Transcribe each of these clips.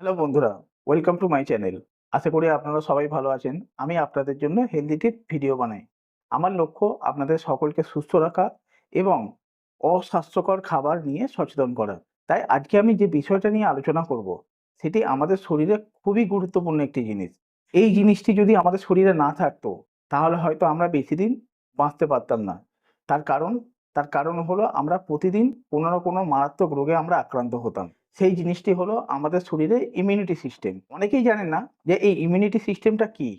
Hello বন্ধুরা welcome to my channel আশা করি আপনারা সবাই ভালো আছেন। আমি আপনাদের জন্য হেলদি টিপ ভিডিও বানাই। আমার লক্ষ্য আপনাদের সকলকে সুস্থ রাখা এবং অস্বাস্থ্যকর খাবার নিয়ে সচেতন করা। তাই আজকে আমি যে বিষয়টা নিয়ে আলোচনা করব, সেটি আমাদের শরীরে খুবই গুরুত্বপূর্ণ একটি জিনিস। এই জিনিসটি যদি আমাদের শরীরে না থাকতো, তাহলে হয়তো আমরা বেশি দিন বাঁচতে পারতাম না। তার কারণ তার কারণ হলো আমরা প্রতিদিন কোনো না কোনো মারাত্মক রোগে আমরা আক্রান্ত হতাম। সেই জিনিসটি হলো আমাদের শরীরে ইমিউনিটি সিস্টেম অনেকেই জানেন না যে এই ইমিউনিটি সিস্টেমটা কি?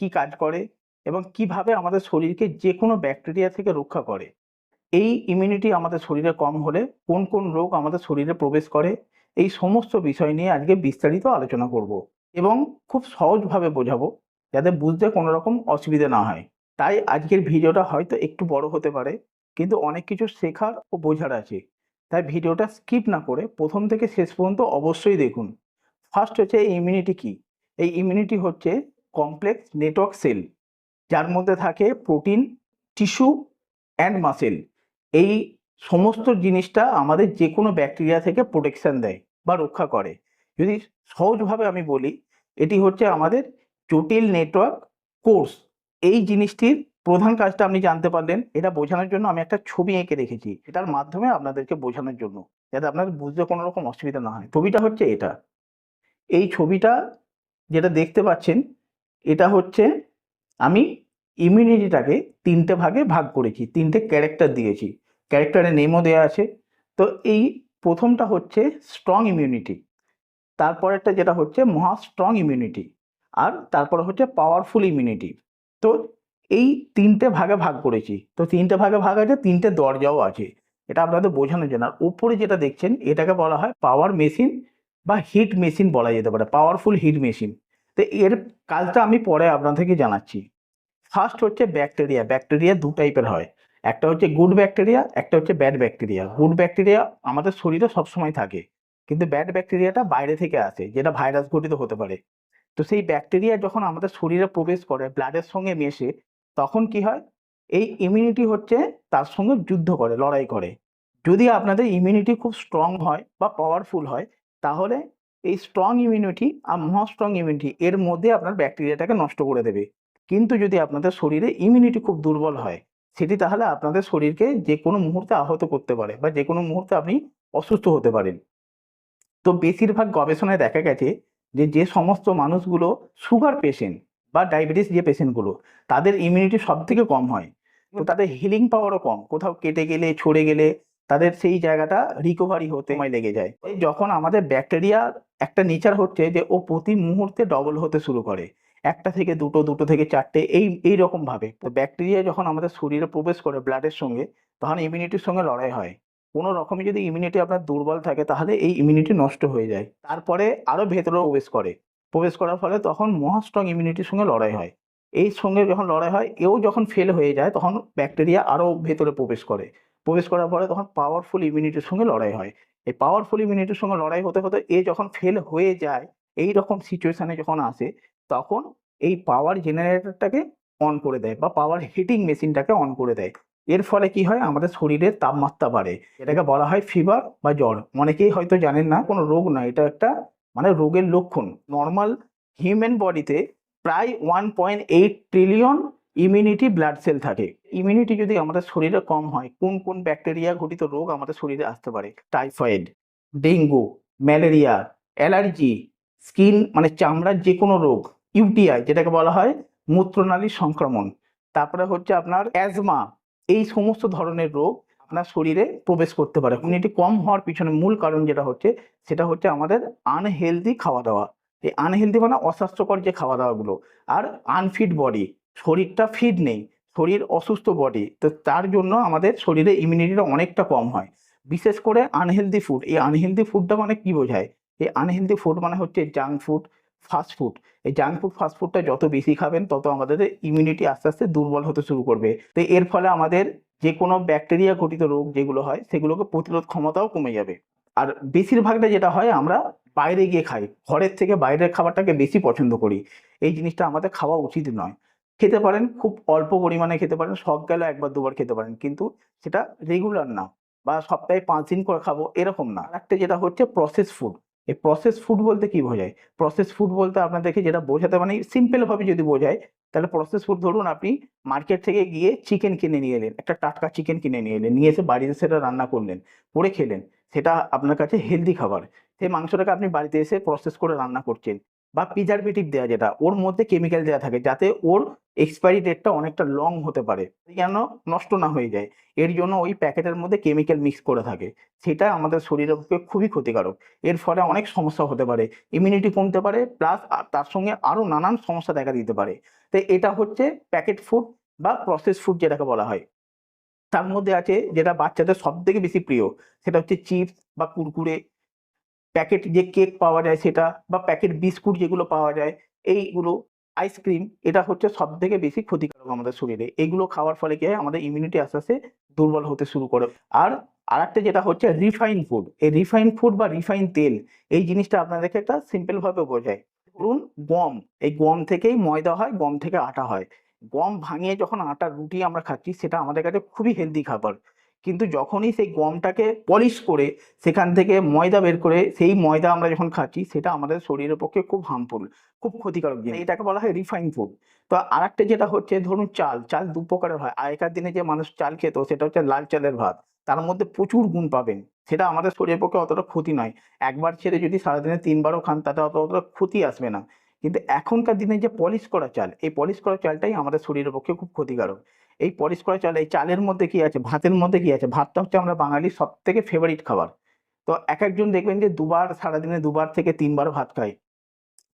কি কাজ করে? এবং কীভাবে আমাদের শরীরকে যে কোনো ব্যাকটেরিয়া থেকে রক্ষা করে? এই ইমিউনিটি আমাদের শরীরে কম হলে কোন কোন রোগ আমাদের শরীরে প্রবেশ করে? এই সমস্ত বিষয় নিয়ে আজকে বিস্তারিত আলোচনা করব এবং খুব সহজভাবে বোঝাবো যাতে বুঝতে কোনো রকম অসুবিধা না হয়। তাই আজকের ভিডিওটা হয়তো একটু বড় হতে পারে, কিন্তু অনেক কিছু শেখার ও বোঝার আছে। তাই ভিডিওটা স্কিপ না করে প্রথম থেকে শেষ পর্যন্ত অবশ্যই দেখুন। ফার্স্ট হচ্ছে ইমিউনিটি কি? এই ইমিউনিটি হচ্ছে কমপ্লেক্স নেটওয়ার্ক সেল যার মধ্যে থাকে প্রোটিন টিস্যু অ্যান্ড মাসেল এই সমস্ত জিনিসটা আমাদের যে কোনো ব্যাকটেরিয়া থেকে প্রোটেকশন দেয় বা রক্ষা করে। যদি সহজভাবে আমি বলি, এটি হচ্ছে আমাদের জটিল নেটওয়ার্ক কোর্স এই জিনিসটির প্রধান কাজটা আপনি জানতে পারলেন, এটা বোঝানোর জন্য আমি একটা ছবি এঁকে রেখেছি। এটার মাধ্যমে আপনাদেরকে বোঝানোর জন্য, যাতে আপনাদের বুঝতে কোনো রকম অসুবিধা না হয়। ছবিটা হচ্ছে এটা। এই ছবিটা যেটা দেখতে পাচ্ছেন, এটা হচ্ছে আমি ইমিউনিটিটাকে তিনটে ভাগে ভাগ করেছি, তিনটে ক্যারেক্টার দিয়েছি। ক্যারেক্টারের নেমও দেওয়া আছে। তো এই প্রথমটা হচ্ছে স্ট্রং ইমিউনিটি তারপরেরটা যেটা হচ্ছে মহা স্ট্রং ইমিউনিটি আর তারপরে হচ্ছে পাওয়ারফুল ইমিউনিটি তো এই তিনটে ভাগে ভাগ করেছি। তো তিনটে ভাগে ভাগ আছে, তিনটে দরজাও আছে। এটা আপনাদের বোঝানোর জন্য। আর উপরে যেটা দেখছেন, এটাকে বলা হয় পাওয়ার মেশিন বা হিট মেশিন বলা যেতে পারে পাওয়ারফুল হিট মেশিন তো এর কাজটা আমি পরে আপনাদেরকে জানাচ্ছি। ফার্স্ট হচ্ছে ব্যাকটেরিয়া ব্যাকটেরিয়া দু টাইপের হয়। একটা হচ্ছে গুড ব্যাকটেরিয়া একটা হচ্ছে ব্যাড ব্যাকটেরিয়া গুড ব্যাকটেরিয়া আমাদের শরীরে সবসময় থাকে, কিন্তু ব্যাড ব্যাকটেরিয়াটা বাইরে থেকে আসে, যেটা ভাইরাস ঘটিত হতে পারে। তো সেই ব্যাকটেরিয়া যখন আমাদের শরীরে প্রবেশ করে ব্লাডের সঙ্গে মেশে তখন কি হয়? এই ইমিউনিটি হচ্ছে তার সঙ্গে যুদ্ধ করে, লড়াই করে। যদি আপনাদের ইমিউনিটি খুব স্ট্রং হয় বা পাওয়ারফুল হয়, তাহলে এই স্ট্রং ইমিউনিটি আর মহা স্ট্রং ইমিউনিটি এর মধ্যে আপনার ব্যাকটেরিয়াটাকে নষ্ট করে দেবে। কিন্তু যদি আপনাদের শরীরে ইমিউনিটি খুব দুর্বল হয়, সেটি তাহলে আপনাদের শরীরকে যে কোনো মুহূর্তে আহত করতে পারে বা যে কোনো মুহূর্তে আপনি অসুস্থ হতে পারেন। তো বেশিরভাগ গবেষণায় দেখা গেছে যে যে সমস্ত মানুষগুলো সুগার পেশেন্ট বা ডায়াবেটিস যে পেশেন্টগুলো তাদের ইমিউনিটি সব থেকে কম হয়। তো তাদের হিলিং পাওয়ারও কম। কোথাও কেটে গেলে ছড়ে গেলে তাদের সেই জায়গাটা রিকভারি হতে সময় লেগে যায়। যখন আমাদের ব্যাকটেরিয়া একটা নেচার হচ্ছে যে ও প্রতি মুহূর্তে ডবল হতে শুরু করে। একটা থেকে দুটো দুটো থেকে চারটে এই এই রকম ভাবে। তো ব্যাকটেরিয়া যখন আমাদের শরীরে প্রবেশ করে ব্লাডের সঙ্গে তখন ইমিউনিটির সঙ্গে লড়াই হয়। কোনো রকমে যদি ইমিউনিটি আপনার দুর্বল থাকে তাহলে এই ইমিউনিটি নষ্ট হয়ে যায়। তারপরে আরও ভেতরে প্রবেশ করে। প্রবেশ করার ফলে তখন মহা স্ট্রং ইমিউনিটির সঙ্গে লড়াই হয়। এই সঙ্গে যখন লড়াই হয় এও যখন ফেল হয়ে যায়, তখন ব্যাকটেরিয়া আরও ভেতরে প্রবেশ করে। প্রবেশ করার পরে তখন পাওয়ারফুল ইমিউনিটির সঙ্গে লড়াই হয়। এই পাওয়ারফুল ইমিউনিটির সঙ্গে লড়াই হতে হতে এ যখন ফেল হয়ে যায়, এই রকম সিচুয়েশানে যখন আসে, তখন এই পাওয়ার জেনারেটরটাকে অন করে দেয় বা পাওয়ার হিটিং মেশিনটাকে অন করে দেয়। এর ফলে কি হয়? আমাদের শরীরের তাপমাত্রা বাড়ে। এটাকে বলা হয় ফিভার বা জ্বর। অনেকেই হয়তো জানেন না, কোনো রোগ নয়। এটা একটা মানে রোগের লক্ষণ। নর্মাল হিউম্যান বডিতে প্রায় one point eight trillion immunity blood cell থাকে। ইমিউনিটি যদি আমাদের শরীরে কম হয়, কোন কোন ব্যাকটেরিয়া ঘটিত রোগ আমাদের শরীরে আসতে পারে? Typhoid dengue malaria allergy skin মানে চামড়ার যে কোনো রোগ ইউটিআই যেটাকে বলা হয় মূত্রনালীর সংক্রমণ। তারপরে হচ্ছে আপনার অ্যাজমা এই সমস্ত ধরনের রোগ আপনার শরীরে প্রবেশ করতে পারে। ইমিউনিটি কম হওয়ার পিছনে মূল কারণ যেটা হচ্ছে সেটা হচ্ছে আমাদের আনহেলদি খাওয়া দাওয়া এই আনহেলদি মানে অস্বাস্থ্যকর যে খাওয়া দাওয়াগুলো আর আনফিট বডি শরীরটা ফিট নেই শরীর অসুস্থ বডি তো তার জন্য আমাদের শরীরে ইমিউনিটিটা অনেকটা কম হয়। বিশেষ করে আনহেলদি ফুড এই আনহেলদি ফুডটা মানে কি বোঝায়? এই আনহেলদি ফুড মানে হচ্ছে জাঙ্ক ফুড ফাস্ট ফুড এই জাঙ্ক ফুড ফাস্ট ফুডটা যত বেশি খাবেন তত আমাদের ইমিউনিটি আস্তে আস্তে দুর্বল হতে শুরু করবে। তো এর ফলে আমাদের যে কোনো ব্যাকটেরিয়া ঘটিত রোগ যেগুলো হয়, সেগুলোকে প্রতিরোধ ক্ষমতাও কমে যাবে। আর বেশিরভাগটা যেটা হয়, আমরা বাইরে গিয়ে খাই। ঘরের থেকে বাইরের খাবারটাকে বেশি পছন্দ করি। এই জিনিসটা আমাদের খাওয়া উচিত নয়। খেতে পারেন, খুব অল্প পরিমাণে খেতে পারেন শখ গেলে একবার দুবার খেতে পারেন, কিন্তু সেটা রেগুলার না। বা সপ্তাহে পাঁচ দিন করে খাব, এরকম না। একটা যেটা হচ্ছে প্রসেস ফুড এই প্রসেস ফুড বলতে কি বোঝায়? প্রসেস ফুড বলতে আপনাদেরকে যেটা বোঝাতে মানে সিম্পলভাবে যদি বোঝায়, তাহলে প্রসেস ফুড ধরুন আপনি মার্কেট থেকে গিয়ে চিকেন কিনে নিয়ে এলেন, একটা টাটকা চিকেন কিনে নিয়ে এলেন, নিয়ে এসে বাড়িতে সেটা রান্না করলেন, করে খেলেন, সেটা আপনার কাছে হেলদি খাবার। সেই মাংসটাকে আপনি বাড়িতে এসে প্রসেস করে রান্না করছেন। বা প্রিজারভেটিভ দেওয়া যেটা, ওর মধ্যে কেমিক্যাল দেওয়া থাকে যাতে ওর এক্সপায়ারি ডেটটা অনেকটা লং হতে পারে। যেন নষ্ট না হয়ে যায়। এর জন্য ওই প্যাকেটের মধ্যে কেমিক্যাল মিক্স করে থাকে। সেটা আমাদের শরীরের পক্ষে খুবই ক্ষতিকারক। এর ফলে অনেক সমস্যা হতে পারে। ইমিউনিটি কমতে পারে প্লাস তার সঙ্গে আরও নানান সমস্যা দেখা দিতে পারে। তো এটা হচ্ছে প্যাকেট ফুড বা প্রসেস ফুড যেটাকে বলা হয়। তার মধ্যে আছে যেটা বাচ্চাদের সব থেকে বেশি প্রিয়, সেটা হচ্ছে চিপস বা কুরকুরে। প্যাকেট যে কেক পাওয়া যায় সেটা বা প্যাকেট বিস্কুট যেগুলো পাওয়া যায়, এইগুলো আইসক্রিম এটা হচ্ছে সব থেকে বেশি ক্ষতিকারক আমাদের শরীরে। এগুলো খাওয়ার ফলে কি হয়? আমাদের ইমিউনিটি আস্তে আস্তে দুর্বল হতে শুরু করে। আর আরেকটা যেটা হচ্ছে রিফাইন ফুড এই রিফাইন ফুড বা রিফাইন তেল, এই জিনিসটা আপনাদেরকে একটা সিম্পল ভাবে বোঝায় ধরুন গম, এই গম থেকেই ময়দা হয়, গম থেকে আটা হয়। গম ভাঙিয়ে যখন আটার রুটি আমরা খাচ্ছি, সেটা আমাদের কাছে খুবই হেলদি খাবার। কিন্তু যখনই সেই গমটাকে পলিশ করে সেখান থেকে ময়দা বের করে সেই ময়দা আমরা যখন খাচ্ছি সেটা আমাদের শরীরের পক্ষে খুব হার্মফুল খুব ক্ষতিকারক জিনিস। এটাকে বলা হয় রিফাইন ফুড তো আরেকটা যেটা হচ্ছে ধরুন চাল চাল দু প্রকারের হয়। আগেকার দিনে যে মানুষ চাল খেত সেটা হচ্ছে লাল চালের ভাত। তার মধ্যে প্রচুর গুণ পাবেন। সেটা আমাদের শরীরের পক্ষে অতটা ক্ষতি নয়। একবার ছেড়ে যদি সারাদিনে তিনবারও খান তাতে অত অতটা ক্ষতি আসবে না। কিন্তু এখনকার দিনে যে পলিশ করা চাল এই পলিশ করা চালটাই আমাদের শরীরের পক্ষে খুব ক্ষতিকারক। এই পলিশ করা চাল, এই চালের মধ্যে কি আছে? ভাতের মধ্যে কি আছে? ভাতটা হচ্ছে আমরা বাঙালির সব থেকে ফেভারিট খাবার। তো এক একজন দেখবেন যে দুবার, সারাদিনে দুবার থেকে তিনবার ভাত খায়।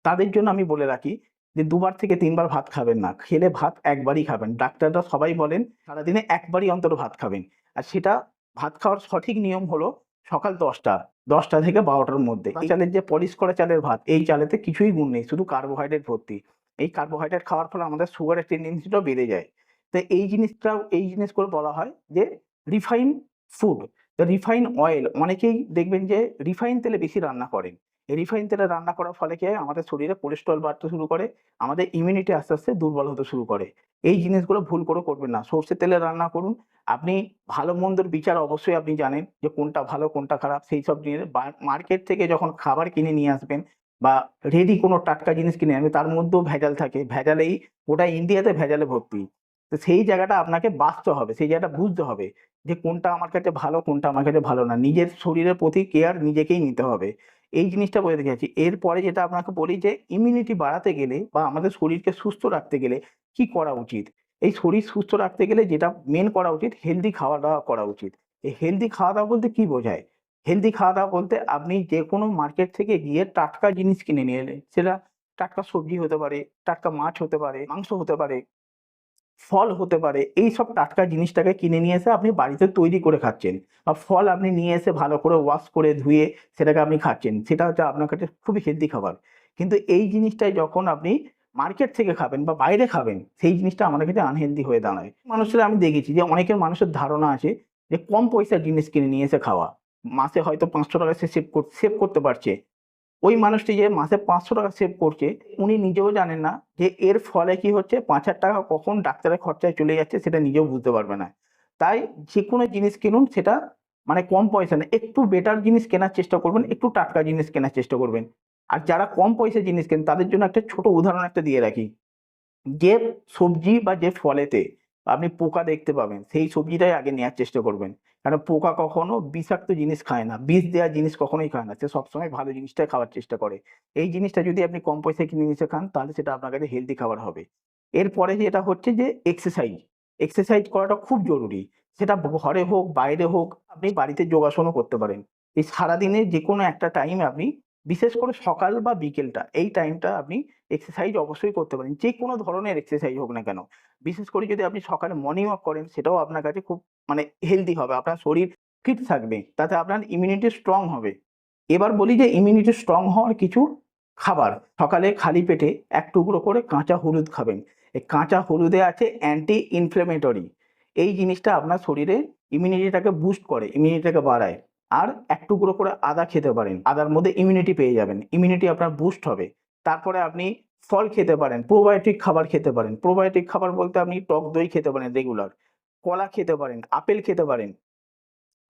তাদের জন্য আমি বলে রাখি যে দুবার থেকে তিনবার ভাত খাবেন না। খেলে ভাত একবারই খাবেন। ডাক্তাররা সবাই বলেন সারাদিনে একবারই অন্তত ভাত খাবেন। আর সেটা ভাত খাওয়ার সঠিক নিয়ম হলো সকাল দশটা দশটা থেকে বারোটার মধ্যে। এই চালের যে পলিশ করা চালের ভাত, এই চালেতে কিছুই গুণ নেই, শুধু কার্বোহাইড্রেট ভর্তি। এই কার্বোহাইড্রেট খাওয়ার ফলে আমাদের সুগারের টেন্ডেন্সিটাও বেড়ে যায়। তো এই জিনিসটাও এই জিনিস করে বলা হয় যে রিফাইন ফুড রিফাইন অয়েল অনেকেই দেখবেন যে রিফাইন তেলে বেশি রান্না করেন। রিফাইন তেলে রান্না করার ফলে কি হয়? আমাদের শরীরে কোলেস্ট্রল বাড়তে শুরু করে, আমাদের ইমিউনিটি আস্তে আস্তে দুর্বল হতে শুরু করে। এই জিনিসগুলো ভুল করে করবেন না। সর্ষের তেলে রান্না করুন। আপনি ভালো মন্দর বিচার অবশ্যই আপনি জানেন যে কোনটা ভালো, কোনটা খারাপ। সেই সব জিনিস মার্কেট থেকে যখন খাবার কিনে নিয়ে আসবেন বা রেডি কোনো টাটকা জিনিস কিনে আনবেন তার মধ্যেও ভেজাল থাকে। ভেজালেই ওটা ইন্ডিয়াতে ভেজালে ভর্তি। তো সেই জায়গাটা আপনাকে বাঁচতে হবে, সেই জায়গাটা বুঝতে হবে যে কোনটা আমার কাছে ভালো, কোনটা আমার কাছে ভালো না। নিজের শরীরের প্রতি কেয়ার নিজেকেই নিতে হবে। এই জিনিসটা বলে দেখেছি এরপরে যেটা আপনাকে বলি যে ইমিউনিটি বাড়াতে গেলে বা আমাদের শরীরকে সুস্থ রাখতে গেলে কি করা উচিত? এই শরীর সুস্থ রাখতে গেলে যেটা মেন করা উচিত হেলদি খাওয়া দাওয়া করা উচিত। এই হেলদি খাওয়া দাওয়া বলতে কি বোঝায়? হেলদি খাওয়া দাওয়া বলতে আপনি যে কোনো মার্কেট থেকে গিয়ে টাটকা জিনিস কিনে নিয়ে এলেন। সেটা টাটকা সবজি হতে পারে, টাটকা মাছ হতে পারে, মাংস হতে পারে ফল হতে পারে। এই সব টাটকা জিনিসটাকে কিনে নিয়ে এসে আপনি বাড়িতে তৈরি করে খাচ্ছেন বা ফল আপনি নিয়ে এসে ভালো করে ওয়াশ করে ধুয়ে সেটাকে আপনি খাচ্ছেন, সেটা হচ্ছে আপনার কাছে খুবই হেলদি খাবার। কিন্তু এই জিনিসটাই যখন আপনি মার্কেট থেকে খাবেন বা বাইরে খাবেন, সেই জিনিসটা আমাদের কাছে আনহেলদি হয়ে দাঁড়ায়। মানুষের আমি দেখেছি যে অনেকের মানুষের ধারণা আছে যে কম পয়সার জিনিস কিনে নিয়ে এসে খাওয়া। মাসে হয়তো পাঁচশো টাকা সে সেভ সেভ করতে পারছে। ওই মানুষটি যে মাসে পাঁচশো টাকা সেভ করছে, উনি নিজেও জানেন না যে এর ফলে কি হচ্ছে, পাঁচ হাজার টাকা কখন ডাক্তারের খরচায় চলে যাচ্ছে সেটা নিজেও বুঝতে পারবে না। তাই যে কোনো জিনিস কিনুন, সেটা মানে কম পয়সা না, একটু বেটার জিনিস কেনার চেষ্টা করবেন, একটু টাটকা জিনিস কেনার চেষ্টা করবেন। আর যারা কম পয়সা জিনিস কেন তাদের জন্য একটা ছোট উদাহরণ একটা দিয়ে রাখি। যে সবজি বা যে ফলেতে আপনি পোকা দেখতে পাবেন, সেই সবজিটাই আগে নেওয়ার চেষ্টা করবেন। কারণ পোকা কখনো বিষাক্ত জিনিস খায় না, বিষ দেওয়া জিনিস কখনোই খায় না, সে সবসময় ভালো জিনিসটাই খাওয়ার চেষ্টা করে। এই জিনিসটা যদি আপনি কম পয়সায় কিনে নিয়ে খান তাহলে সেটা আপনার কাছে হেলদি খাবার হবে। এরপরে যেটা হচ্ছে যে এক্সারসাইজ এক্সারসাইজ করাটা খুব জরুরি। সেটা ঘরে হোক, বাইরে হোক, আপনি বাড়িতে যোগাসনও করতে পারেন। এই সারাদিনে যে কোনো একটা টাইম আপনি বিশেষ করে সকাল বা বিকেলটা, এই টাইমটা আপনি এক্সারসাইজ অবশ্যই করতে পারেন। যে কোনো ধরনের এক্সারসাইজ হোক না কেন। বিশেষ করে যদি আপনি সকালে মর্নিং ওয়াক করেন, সেটাও আপনার কাছে খুব মানে হেলদি হবে। আপনার শরীর ফিট থাকবে, তাতে আপনার ইমিউনিটি স্ট্রং হবে। এবার বলি যে ইমিউনিটি স্ট্রং হওয়ার কিছু খাবার। সকালে খালি পেটে এক টুকরো করে কাঁচা হলুদ খাবেন। এই কাঁচা হলুদে আছে অ্যান্টি ইনফ্লেমেটরি এই জিনিসটা আপনার শরীরে ইমিউনিটিটাকে বুস্ট করে ইমিউনিটিটাকে বাড়ায়। আর এক টুকরো করে আদা খেতে পারেন। আদার মধ্যে ইমিউনিটি পেয়ে যাবেন। ইমিউনিটি আপনার বুস্ট হবে। তারপরে আপনি ফল খেতে পারেন প্রোবায়োটিক খাবার খেতে পারেন। প্রোবায়োটিক খাবার বলতে আপনি টক দই খেতে পারেন রেগুলার কলা খেতে পারেন, আপেল খেতে পারেন।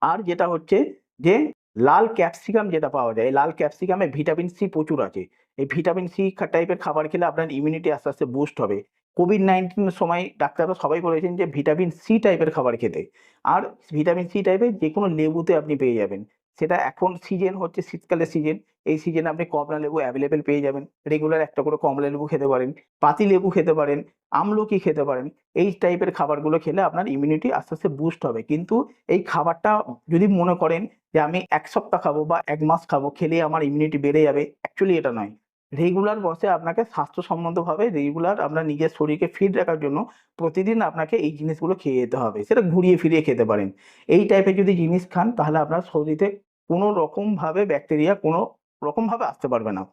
আর যেটা হচ্ছে যে লাল ক্যাপসিকাম যেটা পাওয়া যায় লাল ক্যাপসিকামে ভিটামিন সি প্রচুর আছে। এই ভিটামিন সি টাইপের খাবার খেলে আপনার ইমিউনিটি আস্তে আস্তে বুস্ট হবে। কোভিড নাইন্টিনের সময় ডাক্তাররা সবাই বলেছেন যে ভিটামিন সি টাইপের খাবার খেতে। আর ভিটামিন সি টাইপের যে কোনো লেবুতে আপনি পেয়ে যাবেন। সেটা এখন সিজন হচ্ছে, শীতকালের সিজন এই সিজনে আপনি কমলা লেবু অ্যাভেলেবেল পেয়ে যাবেন। রেগুলার একটা করে কমলা লেবু খেতে পারেন, পাতি লেবু খেতে পারেন, আমলকি খেতে পারেন। এই টাইপের খাবারগুলো খেলে আপনার ইমিউনিটি আস্তে আস্তে বুস্ট হবে। কিন্তু এই খাবারটা যদি মনে করেন যে আমি এক সপ্তাহ খাব বা এক মাস খাব খেলে আমার ইমিউনিটি বেড়ে যাবে। অ্যাকচুয়ালি এটা নয়। রেগুলার বসে আপনাকে স্বাস্থ্যসম্মতভাবে রেগুলার আপনার নিজের শরীরকে ফিট রাখার জন্য প্রতিদিন আপনাকে এই জিনিসগুলো খেয়ে যেতে হবে। সেটা ঘুরিয়ে ফিরিয়ে খেতে পারেন। এই টাইপের যদি জিনিস খান, তাহলে আপনার শরীরে কোনো রকমভাবে ব্যাকটেরিয়া কোনো রকমভাবে আসতে পারবে না।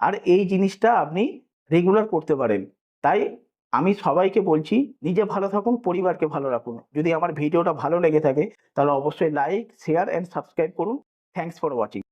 আর এই জিনিসটা আপনি রেগুলার করতে পারেন। তাই আমি সবাইকে বলছি, নিজে ভালো থাকুন, পরিবারকে ভালো রাখুন। যদি আমার ভিডিওটা ভালো লেগে থাকে, তাহলে অবশ্যই লাইক শেয়ার অ্যান্ড সাবস্ক্রাইব করুন। Thanks for watching